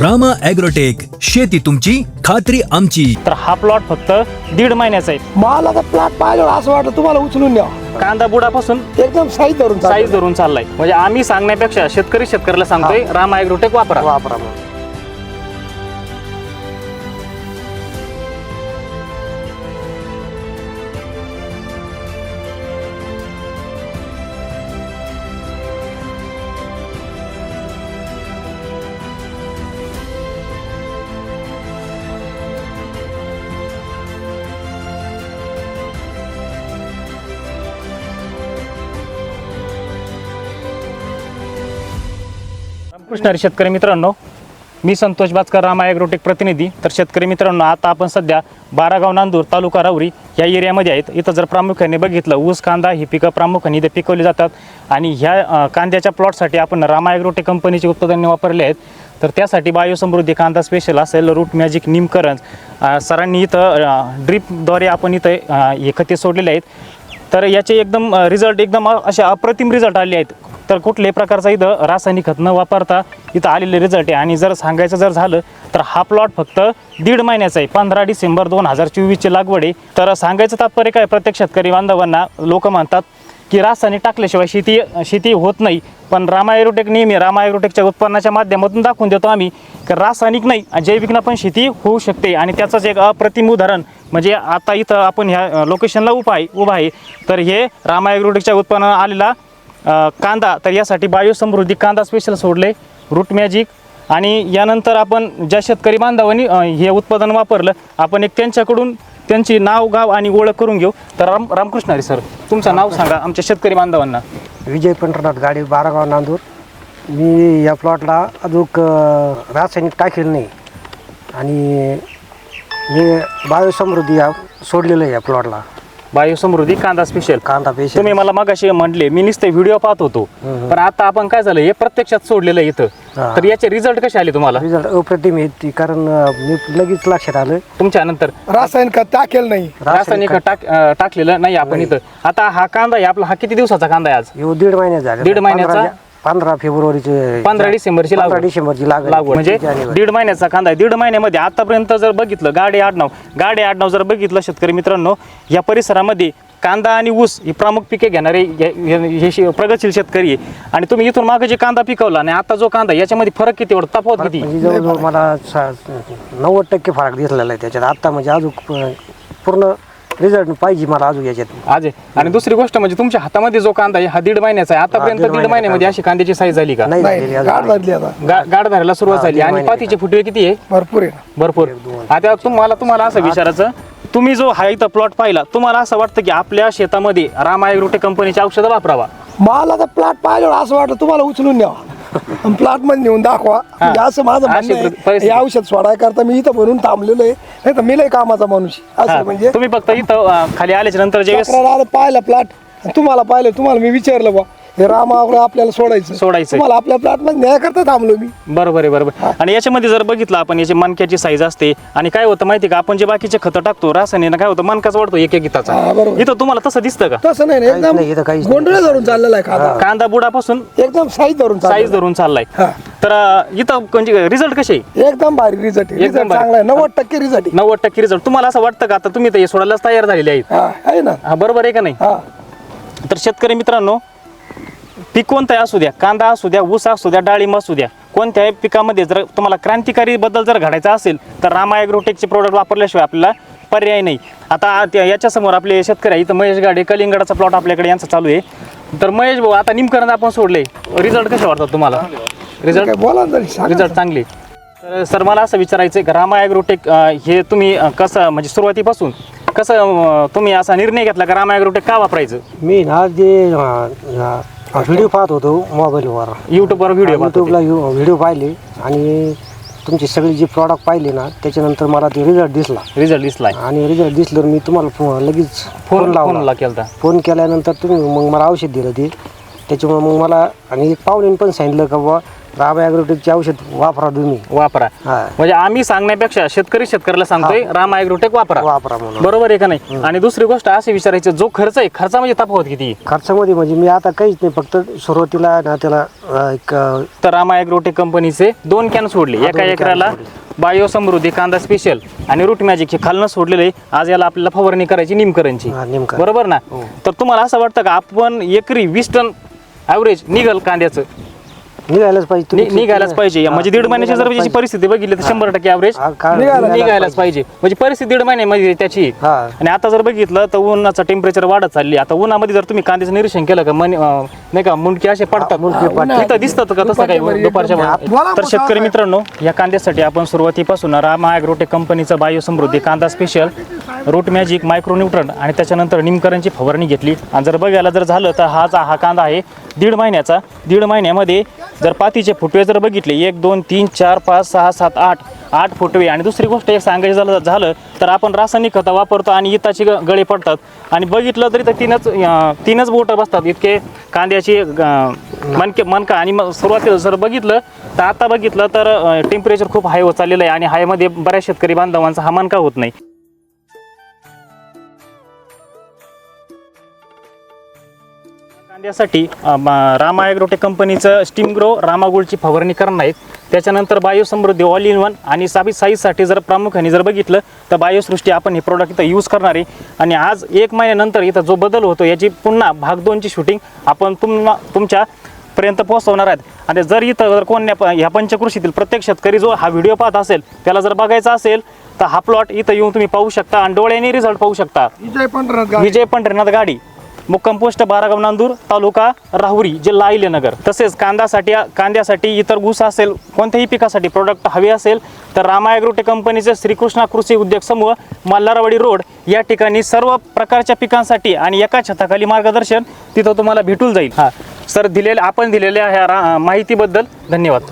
Rama agrotech शेती तुमची खात्री आमची. तर हा प्लॉट फक्त दीड महिन्याचा आहे. मला तर प्लॉट पाहिजे असं वाटतं तुम्हाला उचलून द्यावा. कांदा बुडापासून एकदम साईज धरून. साईज धरून चाललाय. म्हणजे आम्ही सांगण्यापेक्षा शेतकरी शेतकऱ्याला सांगतोय राम ॲग्रोटेक वापरा वापरा. मग. शेतकरी मित्रांनो मी संतोष बाचकर रामा ॲग्रोटेक प्रतिनिधी. तर शेतकरी मित्रांनो आता आपण सध्या बारागाव नांदूर तालुका रावरी या एरियामध्ये आहेत. इथं जर प्रामुख्याने बघितलं ऊस कांदा ही पिकं प्रामुख्याने इथे पिकवली जातात. आणि ह्या कांद्याच्या प्लॉटसाठी आपण रामा ॲग्रोटेक कंपनीचे उत्पादने वापरले आहेत. तर त्यासाठी बायोसमृद्धी कांदा स्पेशल असेल रूट मॅजिक निमकरंज सरांनी इथं ड्रीपद्वारे आपण इथं हे खते सोडलेले आहेत. तर याचे एकदम रिझल्ट एकदम अ- असे अप्रतिम रिझल्ट आले आहेत. तर कुठल्याही प्रकारचा इथं रासायनिक खत न वापरता इथं आलेले रिझल्ट आहे. आणि जर सांगायचं जर झालं तर हा प्लॉट फक्त दीड महिन्याचा आहे. पंधरा डिसेंबर दोन हजार चोवीसची लागवड आहे. तर सांगायचं तात्पर्य काय? प्रत्येक शेतकरी बांधवांना लोक म्हणतात की रासायनिक टाकल्याशिवाय शेती शेती होत नाही. पण रामायरोटेक नेहमी रामायरोटेकच्या उत्पन्नाच्या माध्यमातून दाखवून देतो आम्ही की रासायनिक नाही जैविकनं पण शेती होऊ शकते. आणि त्याचंच एक अप्रतिम उदाहरण म्हणजे आता इथं आपण ह्या लोकेशनला उभा आहे उभा आहे. तर हे रामायरोटेकच्या उत्पन्न आलेला कांदा तर यासाठी बायोसमृद्धी कांदा स्पेशल सोडले रूट मॅजिक आणि यानंतर आपण ज्या शेतकरी बांधवांनी हे उत्पादन वापरलं आपण एक त्यांच्याकडून त्यांची नाव गाव आणि ओळख करून घेऊ. तर राम रामकृष्ण हरी सर तुमचं नाव सांगा आमच्या शेतकरी बांधवांना. विजय पंढरनाथ गाडी बारागाव नांदूर. मी या प्लॉटला अजून रासायनिक टाकेल नाही. आणि मी बायोसमृद्धी या सोडलेलं आहे या प्लॉटला बायोसमृद्धी कांदा स्पेशल कांदा पेशल तुम्ही मला मगाशी म्हटले मी नुसते व्हिडिओ पाहत होतो. पण आता आपण काय झालं हे प्रत्यक्षात सोडलेलं आहे इथं. तर याचे रिझल्ट कसे आले तुम्हाला? रिझल्ट अप्रतिम आहे ती कारण अं, मी लगेच लक्षात आलं. तुमच्या नंतर. रासायनिक खत टाकेल नाही. रासायनिक टाक अं, टाकलेलं नाही आपण इथं. आता हा कांदा आहे आपला हा किती दिवसाचा कांदा आहे आज? येऊ दीड महिन्यात झाले दीड महिन्याचा? पंधरा- फेब्रुवारीचे पंधरा डिसेंबरची पंधरा लागवड डिसेंबरची लागवड लागवड. म्हणजे जानेवारी. दीड महिन्याचा कांदा आहे. दीड महिन्यामध्ये आतापर्यंत जर बघितलं गाडे आडनाव गाडे आडनाव जर बघितलं शेतकरी मित्रांनो या परिसरामध्ये कांदा आणि ऊस ही प्रमुख पिके घेणारे हे- हे हे शे- प्रगतशील शेतकरी आहे. आणि तुम्ही इथून मागे जे कांदा पिकवला आणि आता जो कांदा आहे, याच्यामध्ये फरक किती एवढा तफावत किती म्हणजे जवळजवळ मला सा- नव्वद टक्के फरक दिसलेला आहे त्याच्यात. आता म्हणजे अजून पूर्ण रिझल्ट पाहिजे मला अजून याच्यात. आज आहे. आणि दुसरी गोष्ट म्हणजे तुमच्या हातामध्ये जो कांदा आहे हा दीड महिन्याचा आहे. आतापर्यंत दीड महिन्यामध्ये अशी कांद्याची साईज झाली का? नाही झालेली नाही अजून. गाठ लागली आता. गा- गाड धरायला सुरुवात हा, झाली. आणि. पातीचे फुटवे किती आहे? भरपूर आहे भरपूर. आता तुम्हाला तुम्हाला असं विचारायचं तुम्ही जो हा इथं प्लॉट पाहिला तुम्हाला असं वाटतं की आपल्या शेतामध्ये रामायग्रोटे कंपनीची औषधं वापरावा? मला तर प्लॉट पाहिजे असं वाटतं तुम्हाला उचलून द्यावा. प्लॉटमध्ये नेऊन दाखवा. म्हणजे असं माझं अशी म्हणणं आहे. परिस्थिती. हे औषध सोडाय करता मी इथं भरून थांबलेलो आहे. नाही तर मी लय कामाचा माणूस आहे. असं म्हणजे तुम्ही फक्त इथं अं, खाली आल्याच्यानंतर आलं पाहिलं प्लॉट तुम्हाला पाहिलं तुम्हाला मी विचारलं बा हे रामा आपल्याला सोडायचं. सोडायचंय. तुम्हाला आपल्या प्लॉटमध्ये न्याय करता थांबलो मी. बरोबर आहे बरोबर. आणि याच्यामध्ये जर बघितलं आपण याची मणक्याची साईज असते आणि काय होतं माहिती का? आपण जे बाकीचे खतं टाकतो रासायनिक काय होतं मनकाच वाढतो एक एक हा, गीताचा बरोबर. इथं तुम्हाला तसं दिसतं का? तसं नाही ना, काहीच नाही, इथं एकदम काहीच नाही. गोंधळ धरून चाललेला आहे खादा कांदा बुडापासून एकदम साईज धरून साईज चाललेला धरून चाललाय. हा. तर अं, इथं म्हणजे रिझल्ट कसे आहे? आहे. एकदम भारी रिझल्ट एकदम रिझल्ट भारी. चांगला आहे. नव्वद टक्के रिझल्ट नव्वद टक्के रिझल्ट तुम्हाला असं वाटतं का? आता तुम्ही तर हे सोडायलाच तयार झालेले आहेत. हा आहे ना. हा बरोबर आहे का नाही? हा. तर शेतकरी मित्रांनो पीक कोणताही असू द्या कांदा असू द्या ऊस असू द्या डाळिंब असू द्या कोणत्याही पिकामध्ये जर तुम्हाला क्रांतिकारी बदल जर घडायचा असेल तर रामा ॲग्रोटेकचे प्रोडक्ट वापरल्याशिवाय आपल्याला पर्याय नाही. आता याच्यासमोर आपले शेतकरी आहे इथं महेश गाडे कलिंगडाचा प्लॉट आपल्याकडे यांचा चालू आहे. तर महेश भाऊ आता निमकरण आपण सोडले. रिझल्ट कसे वाटतात तुम्हाला? रिझल्ट बोला रिझल्ट चांगले. तर सर मला असं विचारायचं आहे की रामा ॲग्रोटेक हे तुम्ही कसं म्हणजे सुरुवातीपासून कसं तुम्ही असा निर्णय घेतला का रामा ॲग्रोटेक का वापरायचं? मी ना जे व्हिडिओ पाहत होतो मोबाईलवर युट्यूबवर व्हिडिओ युट्यूबला व्हिडिओ पाहिले आणि तुमचे सगळे जे प्रॉडक्ट पाहिले ना त्याच्यानंतर मला ते रिझल्ट दिसला. रिझल्ट दिसलाय. आणि रिझल्ट दिसल्यावर मी तुम्हाला फो- लगेच फोन फोन लावला. केलता. फोन केल्यानंतर तुम्ही मग मला औषध दिलं ते. त्याच्यामुळे मग मला आणि एक पाहुण्याने पण सांगितलं का बाबा राम ॲग्रोटेकचे औषध वापरा तुम्ही. वापरा. हा. म्हणजे आम्ही सांगण्यापेक्षा शेतकरी शेतकऱ्याला सांगतोय राम ॲग्रोटेक वापरा. वापरा म्हणून. बरोबर आहे का नाही? आणि दुसरी गोष्ट अशी विचारायची जो खर्च आहे खर्चामध्ये तफावत किती खर्चामध्ये म्हणजे मी आता काहीच नाही फक्त सुरुवातीला ना त्याला अं, एक अं, तर रामा ॲग्रोटेक कंपनीचे दोन कॅन सोडले. एका एकराला बायो समृद्धी कांदा स्पेशल आणि रूट मॅजिक हे खालनं सोडलेले आज याला आपल्याला फवारणी करायची निमकरांची हा. बरोबर ना? तर तुम्हाला असं वाटतं का आपण एकरी वीस टन ॲव्हरेज निघल कांद्याचं? निघायलाच पाहिजे नि- तुम्ही निघायलाच पाहिजे. हा, म्हणजे दीड महिन्याची जर पाहिजे. परिस्थिती बघितली तर शंभर टक्के हा, का- निघायला निघायलाच पाहिजे. म्हणजे परिस्थिती दीड महिन्यामध्ये त्याची. हा. आणि आता जर बघितलं तर उन्हाचं टेम्परेचर वाढत चालली. आता उन्हामध्ये जर तुम्ही कांद्याचं निरीक्षण केलं का मन अं, नाही का मुंडके असे पडतात. मुंडके पडतात. इथं दिसतात का तसं काही दुपारच्या वेळी तर शेतकरी? मित्रांनो या कांद्यासाठी आपण सुरुवातीपासून रामा ॲग्रोटेक कंपनीचा बायो समृद्धी कांदा स्पेशल रूट मॅजिक मायक्रोन्यूट्रन आणि त्याच्यानंतर निमकरांची फवारणी घेतली. आणि जर बघायला जर झालं तर हाच हा कांदा आहे दीड महिन्याचा. दीड महिन्यामध्ये जर पातीचे फुटवे जर बघितले एक दोन तीन चार पाच सहा सात आठ आठ फुटवे आणि दुसरी गोष्ट एक सांगायचं झालं झालं तर आपण रासायनिक खतं वापरतो आणि इताची ग- गळे पडतात. आणि बघितलं तरी तर तीनच तीनच बोटं बसतात. इतके कांद्याची मनके मनका. आणि मग सुरुवातीला जर बघितलं तर आता बघितलं तर टेम्परेचर खूप हाय होत चाललेलं आहे आणि हायमध्ये बऱ्याच शेतकरी बांधवांचा हा मनका होत नाही. कांद्यासाठी रामा ॲग्रोटेक कंपनीचं स्टीम ग्रो रामागुळची फवारणी करणार आहेत. त्याच्यानंतर बायोसमृद्धी ऑल इन वन आणि साबी साईजसाठी जर प्रामुख्याने जर बघितलं तर बायोसृष्टी आपण हे प्रोडक्ट इथं यूज करणार आहे. आणि आज एक महिन्यानंतर इथं जो बदल होतो याची पुन्हा भाग दोनची शूटिंग आपण तुम तुमच्या पर्यंत पोहोचवणार आहेत. आणि जर इथं जर कोण ह्या पंचकृषीतील प्रत्येक शेतकरी जो हा व्हिडिओ पाहत असेल त्याला जर बघायचा असेल तर हा प्लॉट इथं येऊन तुम्ही पाहू शकता आणि डोळ्याने रिझल्ट पाहू शकता. विजय पंढरीनाथ गाडी. मुक्कम पोस्ट बारागाव नांदूर तालुका राहुरी जिल्हा अहिल्यानगर. तसेच कांद्यासाठी कांद्यासाठी इतर ऊस असेल कोणत्याही पिकासाठी प्रोडक्ट हवे असेल तर रामा ॲग्रोटेक कंपनीचे श्रीकृष्णा कृषी उद्योग समूह मल्हारवाडी रोड या ठिकाणी सर्व प्रकारच्या पिकांसाठी आणि एका छताखाली मार्गदर्शन तिथं तुम्हाला भेटून जाईल. हा. सर दिलेल्या आपण दिलेल्या ह्या रा- माहितीबद्दल धन्यवाद.